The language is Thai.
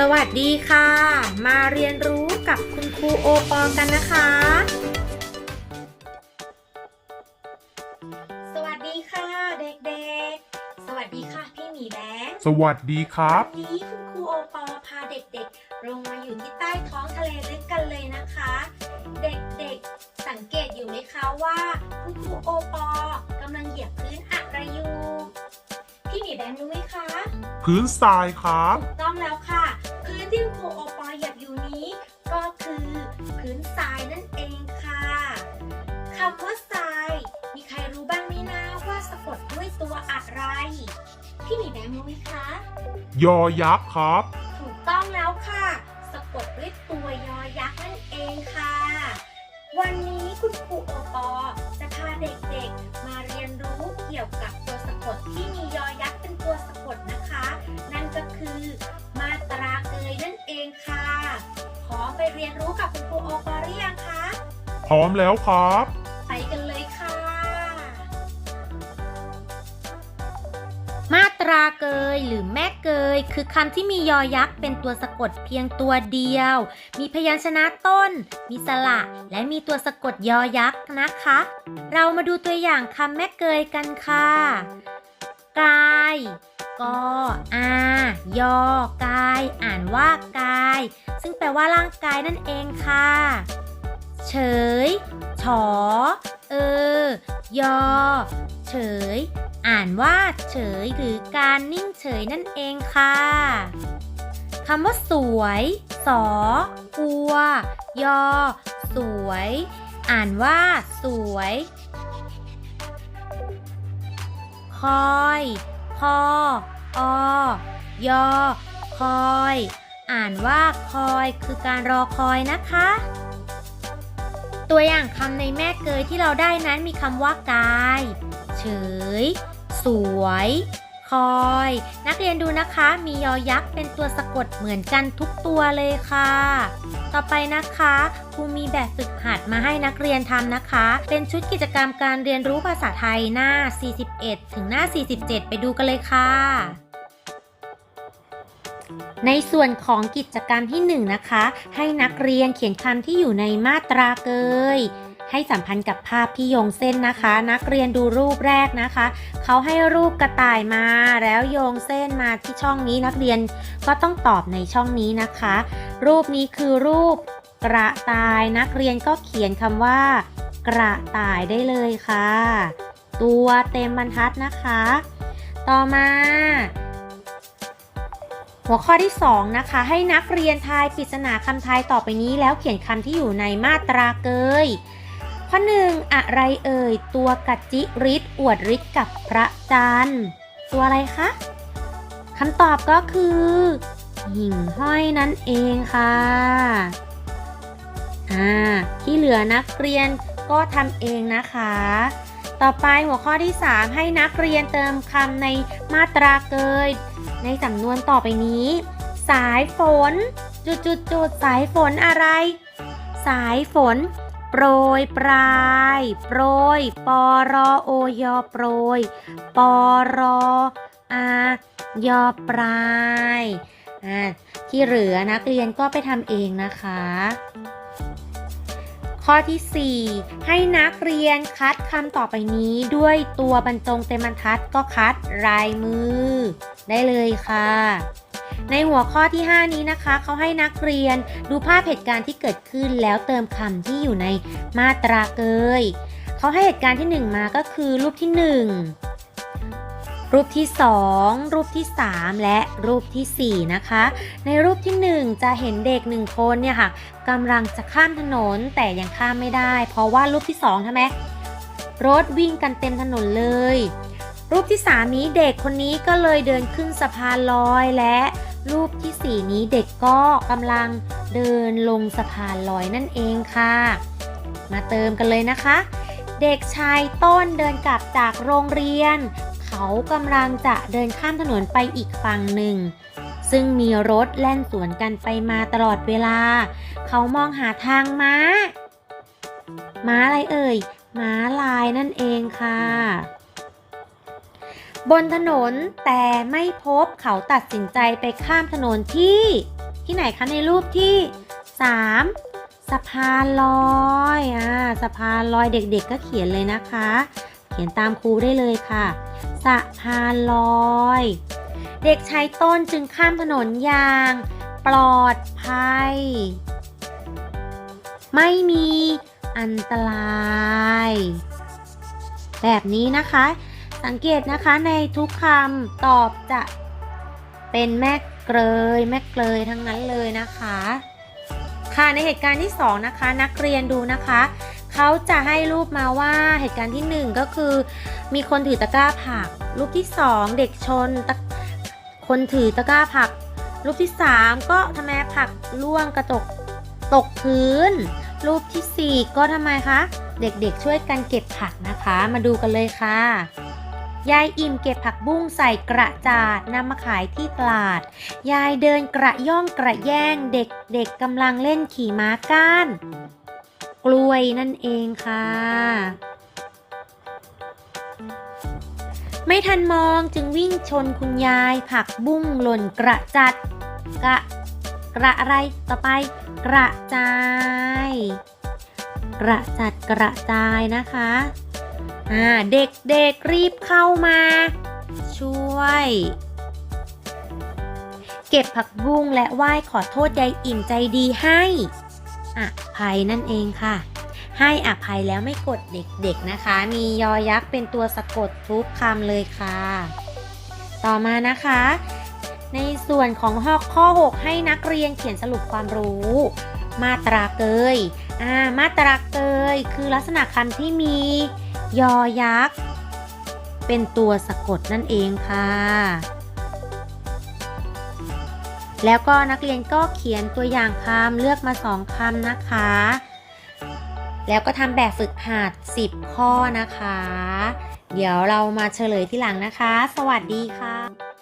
สวัสดีค่ะ มาเรียนรู้กับคุณครูโอปอกันนะคะ สวัสดีค่ะเด็กๆ สวัสดีค่ะพี่หมีแบงค์สวัสดีครับ วันนี้คุณครูโอปอพาเด็กๆ ลงมาอยู่ที่ใต้ท้องทะเลลึกกันเลยนะคะ เด็กๆ สังเกตอยู่ไหมคะว่าคุณครูโอปอกำลังเหยียบพื้นอะไรอยู่ พี่หมีแบงค์รู้ไหมคะ พื้นทรายครับ ถูก ตัวอะไร พี่หมีแบงค์รู้ไหมคะ ยอยักษ์ครับ ถูกต้องแล้วค่ะ สะกดด้วยตัวยอยักษ์นั่นเองค่ะ วันนี้คุณครูโอปอจะพาเด็กๆ มาเรียนรู้เกี่ยวกับตัวสะกดที่มียอยักษ์เป็นตัวสะกดนะคะ นั่นก็คือมาตราเกยนั่นเองค่ะพร้อมไปเรียนรู้กับคุณครูโอปอหรือยังคะ พร้อมแล้วครับ ราเกยหรือแม่เกย คือคำที่มียอยักษ์เป็นตัวสะกดเพียงตัวเดียว มีพยัญชนะต้น มีสระ และมีตัวสะกดยอยักษ์นะคะ เรามาดูตัวอย่างคำแม่เกยกันค่ะกายกออายอกาย อ่านว่ากาย ซึ่งแปลว่าร่างกายนั่นเองค่ะ เฉย ฉอ เออ ยอ เฉย อ่านว่าเฉยหรือการนิ่งเฉยนั่นเองค่ะคำว่าสวย สอ อัว ยอ สวย อ่านว่าสวย คอย คออยอ คอย อ่านว่าคอยคือการรอคอยนะคะ ตัวอย่างคำในแม่เกยที่เราได้นั้นมีคำว่ากาย เฉย สวย คอย นักเรียนดูนะคะ มียอยักษ์เป็นตัวสะกดเหมือนกันทุกตัวเลยค่ะ ต่อไปนะคะครูมีแบบฝึกหัดมาให้นักเรียนทำนะคะ เป็นชุดกิจกรรมการเรียนรู้ภาษาไทยหน้า 41 ถึงหน้า 47 ไปดูกันเลยค่ะ ในส่วนของกิจกรรมที่1นะคะ ให้นักเรียนเขียนคำที่อยู่ในมาตราเกย ให้สัมพันธ์กับภาพที่โยงเส้นนะคะ นักเรียนดูรูปแรกนะคะ เขาให้รูปกระต่ายมา แล้วโยงเส้นมาที่ช่องนี้นักเรียนก็ต้องตอบในช่องนี้นะคะ รูปนี้คือรูปกระต่ายนักเรียนก็เขียนคำว่า กระต่ายได้เลยค่ะ ตัวเต็มบรรทัดนะคะ ต่อมา หัวข้อที่ 2 นะคะ ให้นักเรียนทายปริศนาคำทายต่อไปนี้แล้วเขียนคำที่อยู่ในมาตราเกย ข้อหนึ่งอะไรเอ่ย ตัวกัจจิริศอวดฤทธิ์กับพระจันทร์ตัวอะไรคะคำตอบก็คือ หิ่งห้อยนั่นเองค่ะอ่าที่เหลือนักเรียนก็ทำเองนะคะ ต่อไปหัวข้อที่ 3 ให้นักเรียนเติมคำในมาตราเกย ในสำนวนต่อไปนี้ สายฝน จุดจุดจุดสายฝนอะไร สายฝน โปรยปลาย โปรยปอรอโอยอโปรยปอรออายอปลาย อ่าที่เหลือนักเรียนก็ไปทำเองนะคะ ข้อที่ 4 ให้นักเรียนคัดคำต่อไปนี้ด้วยตัวบรรจงเต็มบรรทัดก็คัดลายมือ ได้เลยค่ะ ในหัวข้อที่ 5 นี้นะคะ เขาให้นักเรียนดูภาพเหตุการณ์ที่เกิดขึ้นแล้วเติมคำที่อยู่ในมาตราเกย เขาให้เหตุการณ์ที่ 1 มาก็คือรูปที่ 1 รูปที่ 2 รูปที่ 3 และรูปทีสี่ 4 นะคะ ในรูปที่ 1 จะเห็นเด็กหนึ่งคนเนี่ยค่ะกำลังจะข้ามถนนแต่ยังข้ามไม่ได้ เพราะว่ารูปที่2ใช่ไหมรถวิ่งกันเต็มถนนเลย รูปที่ 3 นี้เด็กคนนี้ก็เลยเดินขึ้นสะพานลอยและรูปที่ 4 นี้เด็กก็กำลังเดินลงสะพานลอยนั่นเองค่ะ มาเติมกันเลยนะคะ เด็กชายต้นเดินกลับจากโรงเรียน เขากำลังจะเดินข้ามถนนไปอีกฝั่งหนึ่ง ซึ่งมีรถแล่นสวนกันไปมาตลอดเวลา เขามองหาทางม้า ม้าอะไรเอ่ย ม้าลายนั่นเองค่ะ บนถนนแต่ไม่พบเขาตัดสินใจไปข้ามถนนที่ ที่ไหนคะในรูปที่ 3 สะพานลอยอ่าสะพานลอยเด็กๆก็เขียนเลยนะคะ เขียนตามครูได้เลยค่ะ สะพานลอย เด็กชายต้นจึงข้ามถนนอย่าง ปลอดภัย ไม่มีอันตราย แบบนี้นะคะ สังเกตนะคะในทุกคำตอบจะเป็นแม่เกลยแม่เกลยทั้งนั้นเลยนะคะ ค่ะในเหตุการณ์ที่สองนะคะ นักเรียนดูนะคะ เขาจะให้รูปมาว่าเหตุการณ์ที่หนึ่งก็คือ มีคนถือตะกร้าผัก รูปที่สองเด็กชนคนถือตะกร้าผัก รูปที่สามก็ทำไมผักล่วงกระจกตกพื้น รูปที่สี่ก็ทำไมคะ เด็กๆช่วยกันเก็บผักนะคะ มาดูกันเลยค่ะยายอิ่มเก็บผักบุ้งใส่กระจาดนำมาขายที่ตลาด ยายเดินกระย่องกระแย่งเด็กๆกำลังเล่นขี่ม้าก้าน กล้วยนั่นเองค่ะ ไม่ทันมองจึงวิ่งชนคุณยายผักบุ้งหล่นกระจัด กระกระอะไรต่อไป กระจาย กระจัดกระจายนะคะอ่าเด็กๆรีบเข้ามา ช่วย เก็บผักบุ้งและไหว้ขอโทษยายอิ่มใจดีให้ อภัยนั่นเองค่ะ ให้อภัยแล้วไม่กดเด็กๆนะคะ มียอยักษ์เป็นตัวสะกดทุกคำเลยค่ะ ต่อมานะคะ ในส่วนของข้อข้อ 6 ให้นักเรียนเขียนสรุปความรู้ มาตราเกยอ่ามาตราเกย คือลักษณะคำที่มี ยอยักษ์เป็นตัวสะกดนั่นเองค่ะ แล้วก็นักเรียนก็เขียนตัวอย่างคำเลือกมาสองคำนะคะ แล้วก็ทำแบบฝึกหัด 10 ข้อนะคะ เดี๋ยวเรามาเฉลยที่หลังนะคะ สวัสดีค่ะ